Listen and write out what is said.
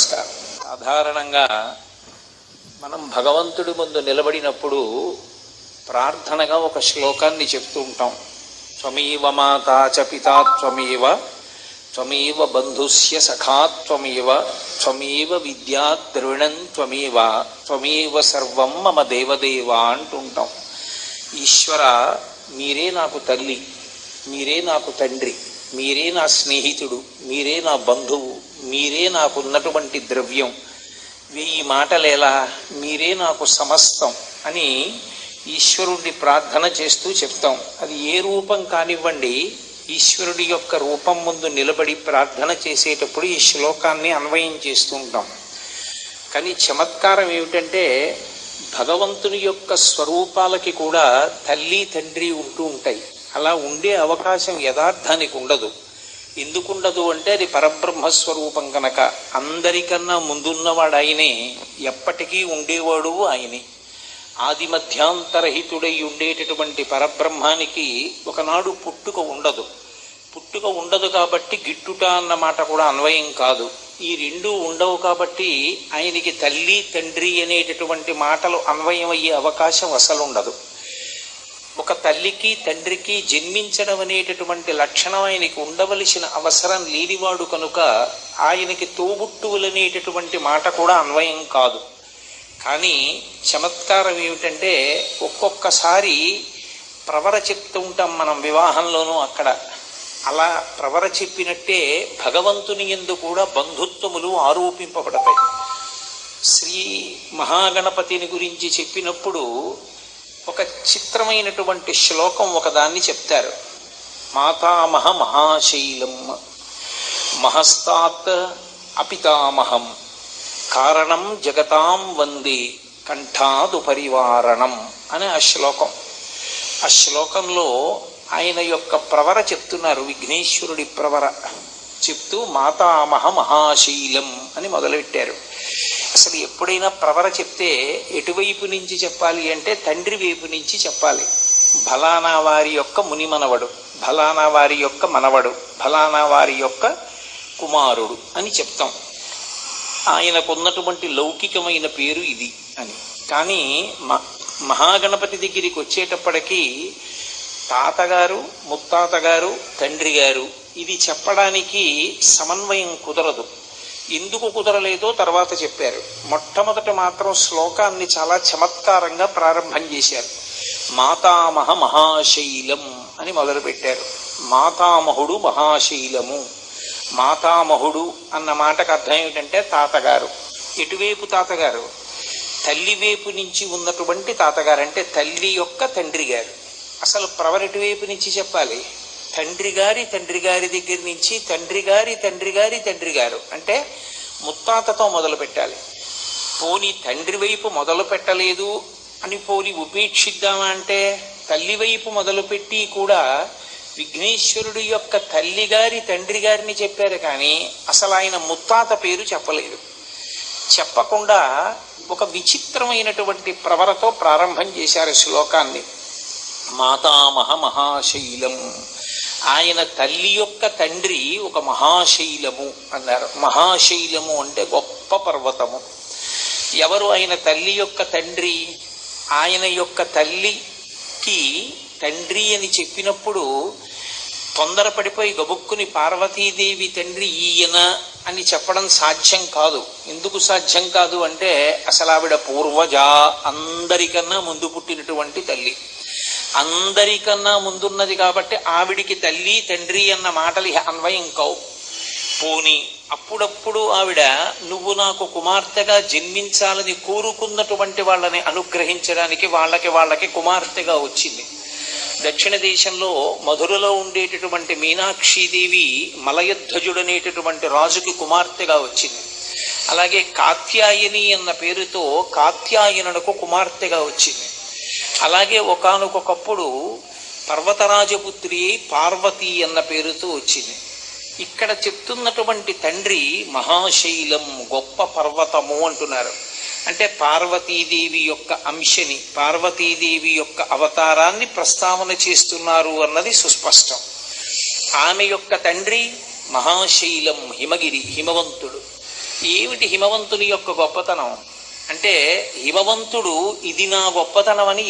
నమస్కారం సాధారణంగా మనం భగవంతుడి ముందు నిలబడినప్పుడు ప్రార్థనగా ఒక శ్లోకాన్ని చెప్తూ ఉంటాం. త్వమీవ మాతా చ పితా త్వమీవ త్వమీవ బంధుస్య సఖా త్వమీవ త్వమీవ విద్యా ద్రవిణం త్వమీవ త్వమీవ సర్వం మమ దేవదేవ అంటుంటాం. ఈశ్వర మీరే నాకు తల్లి మీరే నాకు తండ్రి మీరే నా స్నేహితుడు మీరే నా బంధువు మీరే నాకున్నటువంటి ద్రవ్యం. వెయ్యి మాటలేలా మీరే నాకు సమస్తం అని ఈశ్వరుణ్ణి ప్రార్థన చేస్తూ చెప్తాం. అది ఏ రూపం కానివ్వండి ఈశ్వరుడి యొక్క రూపం ముందు నిలబడి ప్రార్థన చేసేటప్పుడు ఈ శ్లోకాన్ని అన్వయం చేస్తూ ఉంటాం. కానీ చమత్కారం ఏమిటంటే భగవంతుని యొక్క స్వరూపాలకి కూడా తల్లి తండ్రి ఉంటూ ఉంటాయి. అలా ఉండే అవకాశం యథార్థానికి ఉండదు. ఎందుకుండదు అంటే అది పరబ్రహ్మ స్వరూపం కనుక అందరికన్నా ముందున్నవాడు ఆయనే ఎప్పటికీ ఉండేవాడు ఆయనే. ఆది మధ్యాంతరహితుడై ఉండేటటువంటి పరబ్రహ్మానికి ఒకనాడు పుట్టుక ఉండదు. పుట్టుక ఉండదు కాబట్టి గిట్టుట అన్న మాట కూడా అన్వయం కాదు. ఈ రెండూ ఉండవు కాబట్టి ఆయనకి తల్లి తండ్రి అనేటటువంటి మాటలు అన్వయం అయ్యే అవకాశం అసలు ఉండదు ఒక తల్లికి తండ్రికి జన్మించడం అనేటటువంటి లక్షణం ఆయనకి ఉండవలసిన అవసరం లేనివాడు కనుక ఆయనకి తోబుట్టువులనేటటువంటి మాట కూడా అన్వయం కాదు. కానీ చమత్కారం ఏమిటంటే ఒక్కొక్కసారి ప్రవర చెప్తూ ఉంటాం మనం వివాహంలోనూ అక్కడ. అలా ప్రవర చెప్పినట్టే భగవంతుని ఎందు కూడా బంధుత్వములు ఆరోపింపబడతాయి. శ్రీ మహాగణపతిని గురించి చెప్పినప్పుడు ఒక చిత్రమైనటువంటి శ్లోకం ఒకదాన్ని చెప్తారు. మాతామహ మహాశైలం మహస్తాత్ అపితామహం కారణం జగతాం వందే కంఠాదు పరివారణం అనే ఆ శ్లోకం. ఆ శ్లోకంలో ఆయన యొక్క ప్రవర చెప్తున్నారు విఘ్నేశ్వరుడి ప్రవర. చెప్తూ మాతామహ మహాశైలం అని మొదలుపెట్టారు. అసలు ఎప్పుడైనా ప్రవర చెప్తే ఎటువైపు నుంచి చెప్పాలి అంటే తండ్రి వైపు నుంచి చెప్పాలి. ఫలానా వారి యొక్క ముని మనవడు ఫలానా వారి యొక్క మనవడు ఫలానా వారి యొక్క కుమారుడు అని చెప్తాం. ఆయనకున్నటువంటి లౌకికమైన పేరు ఇది అని. కానీ మ- మహాగణపతి దగ్గరికి వచ్చేటప్పటికీ తాతగారు ముత్తాతగారు తండ్రి గారు ఇది చెప్పడానికి సమన్వయం కుదరదు. ఎందుకు కుదరలేదో తర్వాత చెప్పారు. మొట్టమొదట మాత్రం శ్లోకాన్ని చాలా చమత్కారంగా ప్రారంభం చేశారు. మాతామహ మహాశైలం అని మొదలుపెట్టారు. మాతామహుడు మహాశైలము. మాతామహుడు అన్న మాటకు అర్థం ఏమిటంటే తాతగారు. ఎటువైపు తాతగారు? తల్లి వైపు నుంచి ఉన్నటువంటి తాతగారు అంటే తల్లి యొక్క తండ్రి గారు. అసలు ప్రవరటి వైపు నుంచి చెప్పాలి? తండ్రి గారి తండ్రి గారి దగ్గర నుంచి తండ్రి గారి తండ్రి గారి తండ్రి గారు. అంటే ముత్తాతతో మొదలు పెట్టాలి. పోని తండ్రి వైపు మొదలు పెట్టలేదు అని పోని ఉపేక్షిద్దామా అంటే తల్లి వైపు మొదలుపెట్టి కూడా విఘ్నేశ్వరుడు యొక్క తల్లి గారి తండ్రి గారిని చెప్పారు కానీ అసలు ఆయన ముత్తాత పేరు చెప్పలేదు. చెప్పకుండా ఒక విచిత్రమైనటువంటి ప్రవరతో ప్రారంభం చేశారు శ్లోకాన్ని. మాతామహ మహాశైలం. ఆయన తల్లి యొక్క తండ్రి ఒక మహాశైలము అన్నారు. మహాశైలము అంటే గొప్ప పర్వతము. ఎవరు ఆయన తల్లి యొక్క తండ్రి? ఆయన యొక్క తల్లికి తండ్రి అని చెప్పినప్పుడు తొందరపడిపోయి గబుక్కుని పార్వతీదేవి తండ్రి ఈయన అని చెప్పడం సాధ్యం కాదు. ఎందుకు సాధ్యం కాదు అంటే అసలు ఆవిడ పూర్వజ అందరికన్నా ముందు పుట్టినటువంటి తల్లి. అందరికన్నా ముందున్నది కాబట్టి ఆవిడికి తల్లి తండ్రి అన్న మాటలు అన్వయం కావు. పోని అప్పుడప్పుడు ఆవిడ నువ్వు నాకు కుమార్తెగా జన్మించాలని కోరుకున్నటువంటి వాళ్ళని అనుగ్రహించడానికి వాళ్ళకి వాళ్ళకి కుమార్తెగా వచ్చింది. దక్షిణ దేశంలో మధురలో ఉండేటటువంటి మీనాక్షీదేవి మలయధ్వజుడనేటటువంటి రాజుకి కుమార్తెగా వచ్చింది. అలాగే కాత్యాయని అన్న పేరుతో కాత్యాయనునకు కుమార్తెగా వచ్చింది. అలాగే ఒకానొకప్పుడు పర్వతరాజపుత్రి పార్వతి అన్న పేరుతో వచ్చింది. ఇక్కడ చెప్తున్నటువంటి తండ్రి మహాశైలం గొప్ప పర్వతము అంటున్నారు. అంటే పార్వతీదేవి యొక్క అంశని పార్వతీదేవి యొక్క అవతారాన్ని ప్రస్తావన చేస్తున్నారు అన్నది సుస్పష్టం. ఆమె యొక్క తండ్రి మహాశైలం హిమగిరి హిమవంతుడు. ఏమిటి హిమవంతుని యొక్క గొప్పతనం? అంటే హిమవంతుడు ఇది నా గొప్పతనం అని